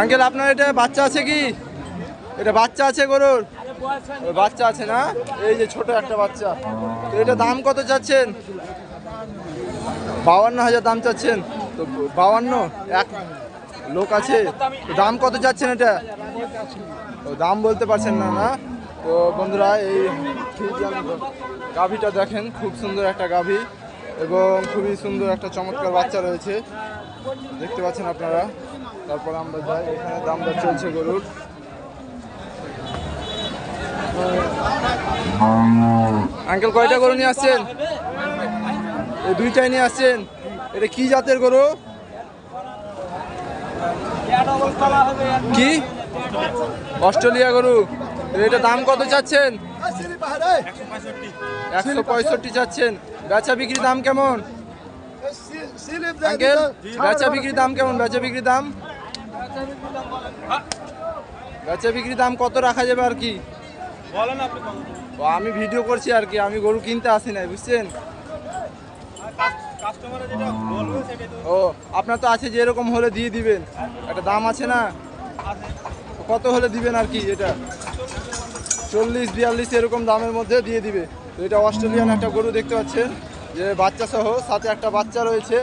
Uncle, আপনার এটা বাচ্চা আছে কি? এটা বাচ্চা আছে গরুর? বাচ্চা আছে না? এই যে ছোট একটা বাচ্চা। তো এটা দাম কত চাচ্ছেন? বাউান্ন হাজার দাম চাচ্ছেন। তো বাউান্ন? এক লোক আছে। দাম কত চাচ্ছেন এটা? দাম বলতে পারছেন না না? তো বন্ধুরা, এই গাভীটা দেখেন, খুব সুন্দর একটা গাভী। এবং খুবই সুন্দর একটা চমৎকার বাচ্চা রয়েছে। দেখতে পাচ্ছেন আপনারা। তারপর আমরা যাই। এখানে দাম দর চলছে গরুর। আঙ্কেল, কয়টা গরু নিয়ে আসছেন? দুইটাই নিয়ে আসছেন? এটা কি জাতের গরু? কি? অস্ট্রেলিয়া গরু। এটা দাম কত চাচ্ছেন? একশো পঁয়ষট্টি চাচ্ছেন বেচা বিক্রি দাম কেমন? আঙ্কেল বেচা বিক্রি দাম কেমন? বেচা বিক্রি দাম? বেচা বিক্রি দাম কত রাখা যাবে আর কি? আমি ভিডিও করছি আর কি আমি গরু কিনতে আসি নাই বুঝছেন? ও আপনার তো আছে যে এরকম হলে দিয়ে দিবেন। একটা দাম আছে না? কত হলে দিবেন আর কি এটা? চল্লিশ, বিয়াল্লিশ এরকম দামের মধ্যে দিয়ে দিবে। এটা অস্ট্রেলিয়ান একটা গরু দেখতে পাচ্ছেন। যে বাচ্চা সহ সাথে একটা বাচ্চা রয়েছে।